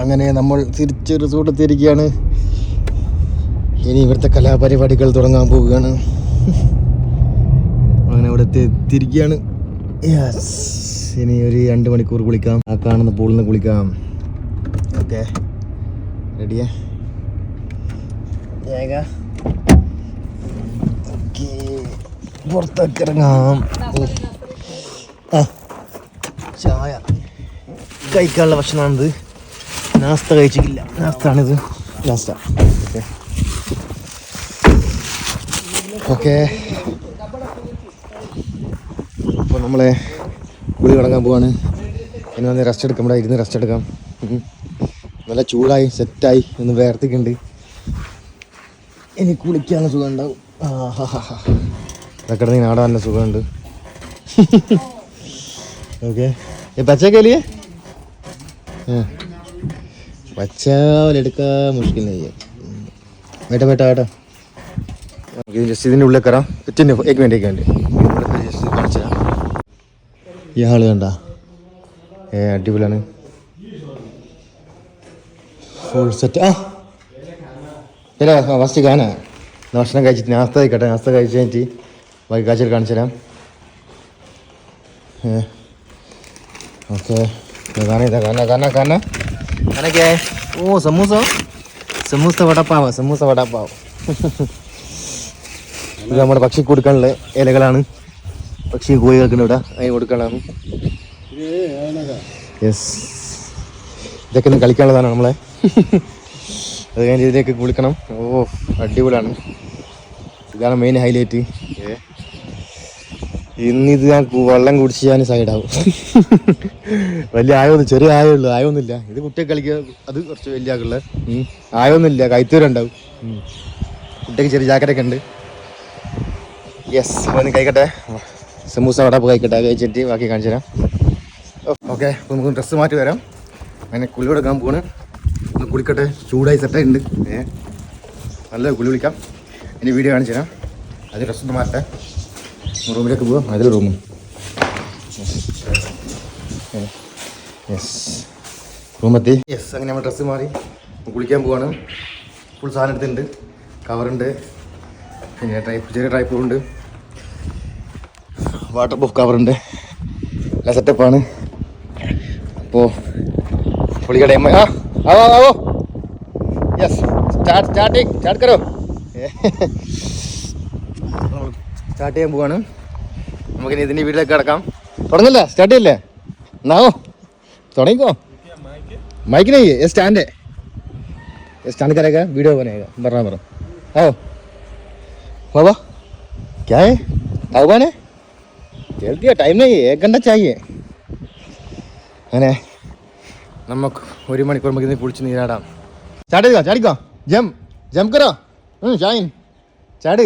അങ്ങനെ നമ്മൾ തിരിച്ച് റിസോർട്ട് എത്തിയിരിക്കുകയാണ്. ഇനി ഇവിടുത്തെ കലാപരിപാടികൾ തുടങ്ങാൻ പോവുകയാണ്. അങ്ങനെ ഇവിടെ എത്തി- എത്തിയിരിക്കുകയാണ്. യെസ് ഇനി ഒരു രണ്ട് മണിക്കൂർ കുളിക്കാം. ആ കാണുന്ന പൂളിൽ നിന്ന് കുളിക്കാം. ഓക്കെ. റെഡിയേ ഏക ഓക്കെ. ഇറങ്ങാം. ആ. ചായ. കഴിക്കാനുള്ള ഭക്ഷണമാണിത്. നാസ്ത കഴിച്ചിട്ടില്ല. നാസ്താണിത്. നാസ്ത. ഓക്കെ. ഓക്കെ അപ്പോൾ നമ്മളെ കുളി തുടങ്ങാൻ പോവാണ്. ഇനി വന്ന് റെസ്റ്റ് എടുക്കാം. ഇവിടെ ഇരുന്ന് റെസ്റ്റ് എടുക്കാം. നല്ല ചൂടായി സെറ്റായി ഒന്ന് വേർത്തിക്കുണ്ട് ഇനി കുളിക്കാനുള്ള സുഖം ഉണ്ടാവും ഇതൊക്കെ നാടാൻ നല്ല സുഖമുണ്ട്. ഓക്കെ. പച്ചക്കലിയേ लिए വച്ചാലെടുക്കാൻ മുഷ്കിൽ വേട്ട വേട്ട വേട്ട. നമുക്ക് ജസ്റ്റ് ഇതിന്റെ ഉള്ളിൽ കയറാം. പിന്നെ ഏക്ക് വേണ്ടി ഏക്ക് കണ്ട? ഏ അടിപൊളിയാണ്. ഫുൾ സെറ്റ് ആ. ഇല്ല ഫസ്റ്റ് കാണാ ഭക്ഷണം കഴിച്ചിട്ട് നാസ്ത കഴിക്കട്ടെ. നാസ്ത കഴിച്ച് കഴിഞ്ഞിട്ട് ബാക്കി കാച്ചിൽ കാണിച്ചു തരാം. ഓക്കെ. കാണാ കാണാ കാണാ കാണാ ನನಗೆ? ಓ സമൂസ ಸಮೋಸ വടപ്പാവ് സമൂസ വടപ്പാവ ഇത് നമ്മുടെ പക്ഷിക്ക് കൊടുക്കാനുള്ള ഇലകളാണ് പക്ഷി കോഴി കേൾക്കുന്ന ഇവിടെ അതിന് കൊടുക്കാനാണ് യെസ് ഇതൊക്കെ ഒന്ന് കളിക്കാനുള്ളതാണ് നമ്മളെ അത് കഴിഞ്ഞ് ഇതിലേക്ക് കുളിക്കണം ഓ അടിപൊളിയാണ് ഇതാണ് മെയിൻ ഹൈലൈറ്റ് ഏ ഇന്നിത് ഞാൻ വെള്ളം കുടിച്ച് ഞാൻ സൈഡാവും. വലിയ ആയൊന്നും ചെറിയ ആയുള്ളൂ ആയൊന്നുമില്ല. ഇത് കുട്ടിയെ കളിക്കുക അത് കുറച്ച് വലിയ ആക്കുള്ള ആയൊന്നുമില്ല കൈത്തൂരുണ്ടാവും. കുട്ടിക്ക് ചെറിയ ജാക്കറ്റൊക്കെ ഉണ്ട്. യെസ് ഒന്ന് കഴിക്കട്ടെ. സമൂസ വടപ്പ് കഴിക്കട്ടെ കഴിച്ചിട്ട് ബാക്കി കാണിച്ചു തരാം. ഓക്കെ അപ്പോൾ നമുക്ക് ഡ്രസ്സ് മാറ്റി വരാം. അങ്ങനെ കുളി കൊടുക്കാൻ പോണ് ഒന്ന് കുളിക്കട്ടെ. ചൂടായി സെറ്റായി ഉണ്ട് ഏ. നല്ല കുളി വിളിക്കാം. ഇനി വീഡിയോ കാണിച്ചു തരാം. അത് ഡ്രസ്സൊന്ന് മാറ്റട്ടെ. റൂമിലേക്ക് പോവാം. അതിൽ റൂമും. യെസ് റൂമെത്തി. യെസ് അങ്ങനെ നമ്മൾ ഡ്രസ്സ് മാറി. കുളിക്കാൻ പോവാണ്. ഫുൾ സാധനം എടുത്തിട്ടുണ്ട്. കവറുണ്ട് പിന്നെ ട്രൈപ്പ് ചെറിയ ട്രൈപ്പ് ഉണ്ട്. വാട്ടർ പ്രൂഫ് കവറുണ്ട് നല്ല സെറ്റപ്പാണ് അപ്പോൾ പുളിക്കട ആ ആവോ ആവോ. യെസ് സ്റ്റാർട്ട് സ്റ്റാർട്ടിങ് സ്റ്റാർട്ട് കരോ. സ്റ്റാർട്ട് ചെയ്യാൻ പോവാണ് നമുക്കിനി ഇതിൻ്റെ വീട്ടിലേക്ക് കിടക്കാം തുടങ്ങില്ല സ്റ്റാർട്ട് ചെയ്യില്ലേ എന്നാവോ തുടങ്ങിക്കോ माइक नहीं है ये स्टैंड है ये स्टैंड करेगा वीडियो बनेगा बरना बरना आओ बाबा क्या है ताऊबा ने जल्दी है टाइम नहीं है एक घंटा चाहिए അങ്ങനെ നമുക്ക് ഒരു മണിക്കൂർ നമുക്ക് ഇതിന് കുളിച്ച് നീരാടാം ചാടി ചാടിക്കോ ജം ജം കറോ ഷായിൻ ചാട്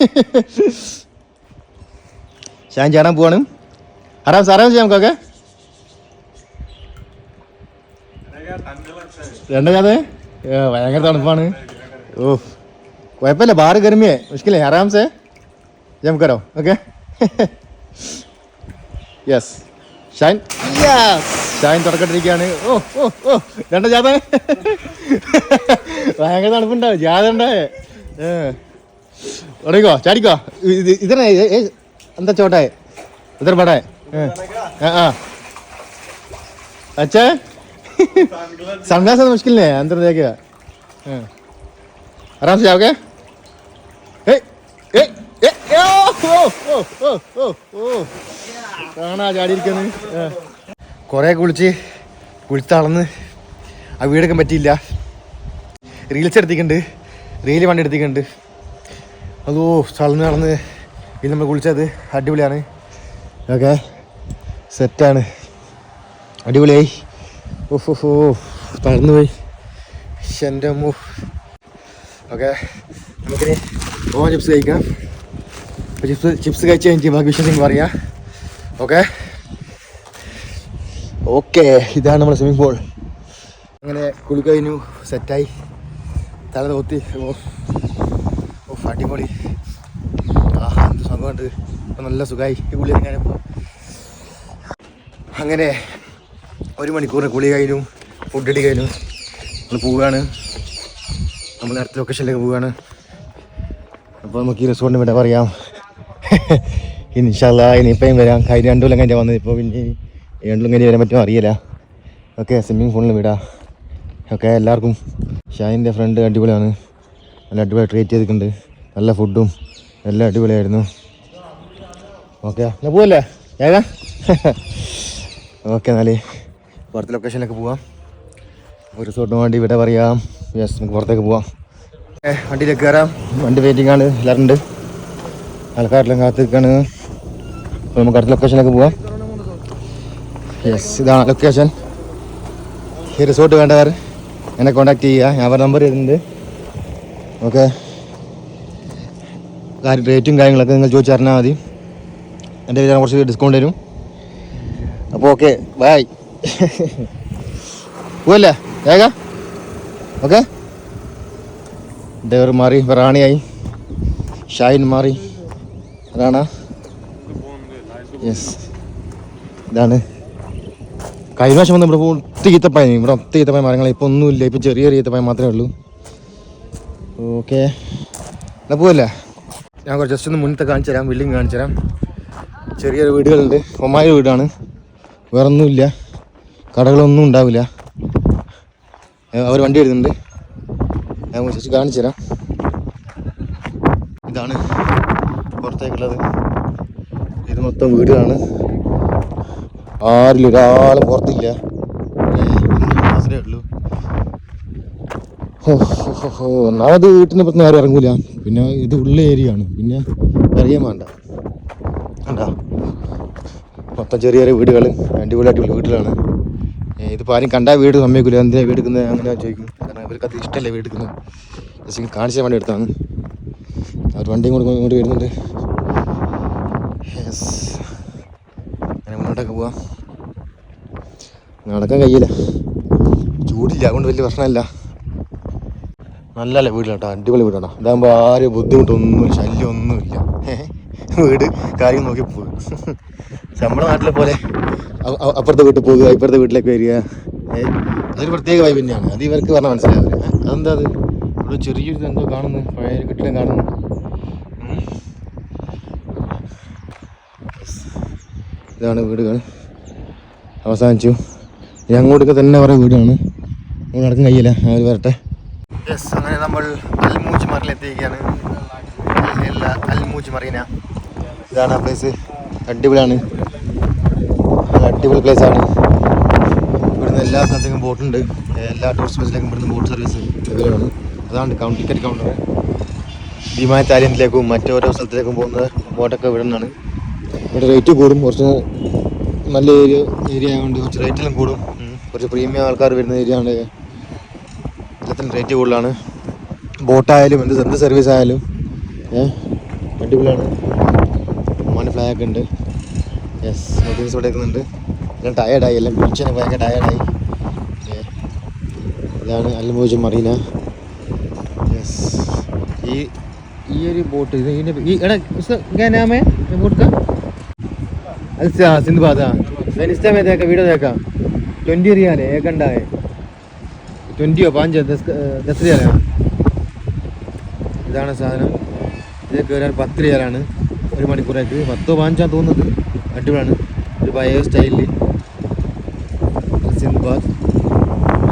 ഷായിൻ ചേടാൻ പോവാണ്. ആറാം സാറാം ചെയ്യാം നമുക്കൊക്കെ. രണ്ടാമത് ഭയങ്കര തണുപ്പാണ്. ഓ കുഴപ്പമില്ല ബാറ് ഗർമിയേ മുഷ്കിലേ ആറാംസേ ജം കരോ okay? Yes Shine? Yes Shine തുറക്കട്ടിരിക്കുകയാണ് ഓ ഓ ഓ. രണ്ട ജാത? ഭയങ്കര തണുപ്പുണ്ടാവും. ജാത ഉണ്ടായേ. തുടങ്ങിക്കോ ചാടിക്കോ ഇത് ഇതിനെ എന്താ ചോട്ടെ ഇതർ പടേ ആ ആ अच्छा सनग्लास तो मुश्किल नहीं है अंदर देखिएगा हाँ। आराम से जाओगे ए, ए, ए, ए, ओ, ओ, ओ, ओ, ओ, ओ. കാണാ ചാടിയിരിക്കുന്നു കുറേ കുളിച്ച് കുളിത്തളന്ന് ആ വീടൊക്കെ പറ്റിയില്ല റീൽസ് എടുത്തിട്ടുണ്ട് റീല് വണ്ടി എടുത്തിട്ടുണ്ട് അതോ സ്ഥലം നടന്ന് ഇത് നമ്മൾ കുളിച്ചത് അടിപൊളിയാണ്. ഓക്കെ സെറ്റാണ് അടിപൊളിയായി. ഓഫ് ഓഫ് ഓ തളർന്നു പോയി. എന്റെ അമ്മ. ഓക്കെ നമുക്കിനി ഓ ചിപ്സ് കഴിക്കാം. ചിപ്സ് ചിപ്സ് കഴിച്ച് കഴിഞ്ഞിട്ട് ബാക്കി വിശ്വസിക്കും പറയാം. ഓക്കെ. ഓക്കെ ഇതാണ് നമ്മുടെ സ്വിമ്മിംഗ് പൂൾ അങ്ങനെ കുളിക്കഴിഞ്ഞു സെറ്റായി തല തോത്തി ഓ അടിപൊളി. ആഹാ എന്ത് ഇപ്പം നല്ല സുഖമായി ഈ കുളി കഴിഞ്ഞപ്പോൾ അങ്ങനെ ഒരു മണിക്കൂറിന് കുളി കഴിഞ്ഞു ഫുഡ് അടി കഴിഞ്ഞു. നമ്മൾ പോവുകയാണ് നമ്മൾ അടുത്ത ലൊക്കേഷനിലേക്ക് പോവുകയാണ് അപ്പോൾ നമുക്ക് ഈ റിസോർട്ടിന് വേണ്ട പറയാം. ഇൻഷാല്ല ഇനിയിപ്പം വരാം. കഴിഞ്ഞ രണ്ടു കൊല്ലം കഴിഞ്ഞാൽ വന്നത്. ഇപ്പോൾ പിന്നെ രണ്ടു കഴിഞ്ഞ് വരാൻ പറ്റുമോ അറിയില്ല. ഓക്കെ സ്വിമ്മിംഗ് പൂളിൽ വിടാം. ഓക്കെ എല്ലാവർക്കും. ഷാഹിന്റെ ഫ്രണ്ട് അടിപൊളിയാണ്. നല്ല അടിപൊളി ട്രീറ്റ് ചെയ്തിട്ടുണ്ട്. നല്ല ഫുഡും എല്ലാം അടിപൊളിയായിരുന്നു. ഓക്കെ എന്നാൽ പോവല്ലേ? ഏതാ? ഓക്കെ എന്നാലേ പുറത്തെ ലൊക്കേഷനിലേക്ക് പോവാം. ഒരു റിസോർട്ടിന് വേണ്ടി ഇവിടെ പറയാം. യെസ് നമുക്ക് പുറത്തേക്ക് പോവാം. വണ്ടിയിലേക്ക് കയറാം വണ്ടി വെയിറ്റിംഗ് ആണ് എല്ലാവരും ഉണ്ട്. ആൾക്കാരെല്ലാം കാത്തു നിൽക്കുകയാണ് അപ്പോൾ നമുക്ക് അടുത്ത ലൊക്കേഷനിലേക്ക് പോവാം. യെസ് ഇതാണ് ലൊക്കേഷൻ ഈ റിസോർട്ട് വേണ്ടവർ എന്നെ കോൺടാക്ട് ചെയ്യുക. ഞാൻ അവരുടെ നമ്പർ ചെയ്തിട്ടുണ്ട് ഓക്കെ കാര്യം റേറ്റും കാര്യങ്ങളൊക്കെ നിങ്ങൾ ചോദിച്ചു അറിഞ്ഞാൽ മതി. എന്റെ കയ്യിൽ കുറച്ച് ഡിസ്കൗണ്ട് തരും അപ്പോൾ ഓക്കെ ബായ് പോവല്ലേ? വേഗ ഓക്കെ ഡ്രൈവർ മാറി റാണിയായി. ഷായിൻ മാറി. റാണ യെസ് ഇതാണ്. കഴിഞ്ഞ പ്രാവശ്യം വന്ന് ഇവിടെ ഒത്തി ഈത്തപ്പായ ഇവിടെ ഒത്തി ഈത്തപ്പായ മരങ്ങൾ ഇപ്പോൾ ഒന്നുമില്ല. ഇപ്പോൾ ചെറിയ ചെറിയ ഈത്തപ്പായ മാത്രമേ ഉള്ളൂ. ഓക്കെ എന്നാൽ പോവല്ലേ? ഞാൻ കുറച്ച് ജസ്റ്റ് ഒന്ന് മുന്നത്തെ കാണിച്ചു തരാം ബിൽഡിങ് കാണിച്ചു തരാം. ചെറിയൊരു വീടുകളുണ്ട്. ഒമ്മായ വീടാണ്. വേറെ ഒന്നുമില്ല കടകളൊന്നും ഉണ്ടാവില്ല. അവർ വണ്ടി വരുന്നുണ്ട്. ഞാൻ ജസ്റ്റ് കാണിച്ചു തരാം. ഇതാണ് പുറത്തേക്കുള്ളത്. ഇത് മൊത്തം വീടുകളാണ്. ആരിലൊരാളും പുറത്തില്ല. ഒന്നാമത് വീട്ടിൽ നിന്ന് ഇപ്പം നേരെ ഇറങ്ങൂല. പിന്നെ ഇത് ഉള്ള ഏരിയ ആണ്. പിന്നെ അറിയാൻ വേണ്ട. കണ്ടാ? മൊത്തം ചെറിയ ചെറിയ വീടുകൾ അടിപൊളിയായിട്ടുള്ള ഇത് ഇതിപ്പോൾ ആരും കണ്ടാൽ വീട് സമ്മതിക്കില്ല എന്തിനാണ് വീട് എടുക്കുന്നത് അങ്ങനെ ചോദിക്കും. കാരണം ഇവർക്ക് അത് ഇഷ്ടമല്ല വീട് എടുക്കുന്നത് ജസ്റ്റ് കാണിച്ചാൽ വേണ്ടി എടുത്താണ് അവർ വണ്ടിയും കൂടെ ഇങ്ങോട്ട് വരുന്നുണ്ട്. യെസ് അങ്ങനെ മുന്നോട്ടൊക്കെ പോവാം. നടക്കാൻ കഴിയില്ല. ചൂടില്ല. അതുകൊണ്ട് വലിയ പ്രശ്നമില്ല. നല്ല വീടാണ് കേട്ടോ അടിപൊളി വീടാണ്. ഇതാകുമ്പോൾ ആരും ബുദ്ധിമുട്ടൊന്നും ശല്യമൊന്നുമില്ല വീട് കാര്യം നോക്കി പോകും നമ്മുടെ നാട്ടിലെ പോലെ അപ്പുറത്തെ വീട്ടിൽ പോകുക ഇപ്പുറത്തെ വീട്ടിലേക്ക് വരിക. അതൊരു പ്രത്യേക വൈബ് തന്നെയാണ്. അത് ഇവർക്ക് പറഞ്ഞാൽ മനസ്സിലാവില്ല. അതെന്താ അത്? ഇവിടെ ചെറിയൊരു എന്തോ കാണുന്നു പഴയ കെട്ടിടം കാണുന്നു. ഇതാണ് വീടുകൾ. അവസാനിച്ചു. ഇനി തന്നെ കുറേ വീടാണ്. നമ്മൾ നടക്കാൻ കഴിയില്ല. അവർ വരട്ടെ. യെസ് അങ്ങനെ നമ്മൾ അൽമൂജ് മറിലെത്തിയിരിക്കുകയാണ് അൽമൂച്ച് മറീന ഇതാണ് ആ പ്ലേസ് അടിപൊളിയാണ്. അടിപൊളി place ആണ്. ഇവിടുന്ന് എല്ലാ സ്ഥലത്തേക്കും ബോട്ടുണ്ട് എല്ലാ ടൂറിസ്റ്റ് പ്ലേസിലേക്കും ഇവിടുന്ന് ബോട്ട് സർവീസ് അവൈലബിളാണ് അതാണ് കൗണ്ട് ടിക്കറ്റ് കൗണ്ടർ വിമാനത്താലിയത്തിലേക്കും മറ്റോരോ സ്ഥലത്തേക്കും പോകുന്ന ബോട്ടൊക്കെ ഇവിടെ നിന്നാണ്. ഇവിടെ റേറ്റ് കൂടും. കുറച്ച് നല്ല ഏരിയ ഏരിയ ആയതുകൊണ്ട് കുറച്ച് റേറ്റെല്ലാം കൂടും. കുറച്ച് പ്രീമിയം ആൾക്കാർ വരുന്ന ഏരിയ ആണ്. എല്ലാത്തിനും റേറ്റ് കൂടുതലാണ്. ബോട്ടായാലും എന്ത് എന്ത് സർവീസ് ആയാലും ഏഹ് അടിപൊളിയാണ്. ഉമ്മാന്റെ ഫ്ലാഗ് ഉണ്ട്. യെസ് മൊബൈൽസ് ഇവിടെ ഇരിക്കുന്നുണ്ട് എല്ലാം ടയേർഡായി എല്ലാം കുളിച്ചതിന് ഭയങ്കര ടയേർഡായി ഇതാണ് അൽമോജ് മറീന. യെസ് ഈ ഈ ഒരു ബോട്ട് ഇത് ഈ എടാ ഞാനാമേ ബോട്ട് സിന്ധു ബാധ ഞാൻ തേക്കാം. ട്വന്റി റിയാലേ ഏക്കണ്ടായേ ട്വന്റിയോ പതിനഞ്ചോ ദസ് റിയാലാണ് ഇതാണ് സാധനം. ഇതൊക്കെ കയറാൻ പത്ത് റിയാലാണ് ഒരു മണിക്കൂറേക്ക് പത്തോ പാഞ്ചോ തോന്നുന്നത്. അടിപൊളിയാണ്. ഒരു പഴയ സ്റ്റൈലിൽ സിന്ദാബാദ്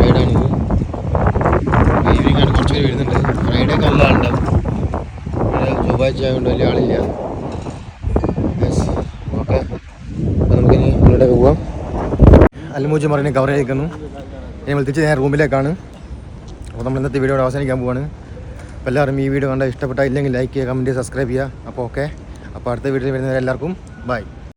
റൈഡാണിത് ഈവനിങ് ആണ് കുറച്ച് പേര് വരുന്നുണ്ട്. ഫ്രൈഡേ നല്ല ചൊവ്വാഴ്ച ആയതുകൊണ്ട് വലിയ ആളില്ല. ഓക്കെ നമുക്കിനി ഇവിടെ പോവാം. അൽമൂജ് മറിനെ കവർ ചെയ്യിക്കുന്നു. ഇനി നമ്മൾ തിരിച്ച് ഞാൻ റൂമിലേക്കാണ്. അപ്പോൾ നമ്മൾ ഇന്നത്തെ വീഡിയോ അവസാനിക്കാൻ പോവാണ്. അപ്പോൾ എല്ലാവരും ഈ വീഡിയോ കണ്ടാൽ ഇഷ്ടപ്പെട്ടാൽ ഇല്ലെങ്കിൽ ലൈക്ക് ചെയ്യുക കമന്റ് സബ്സ്ക്രൈബ് ചെയ്യുക. അപ്പോൾ ഓക്കെ അപ്പോൾ അടുത്ത വീഡിയോയിൽ വരുന്നവരെല്ലാവർക്കും ബൈ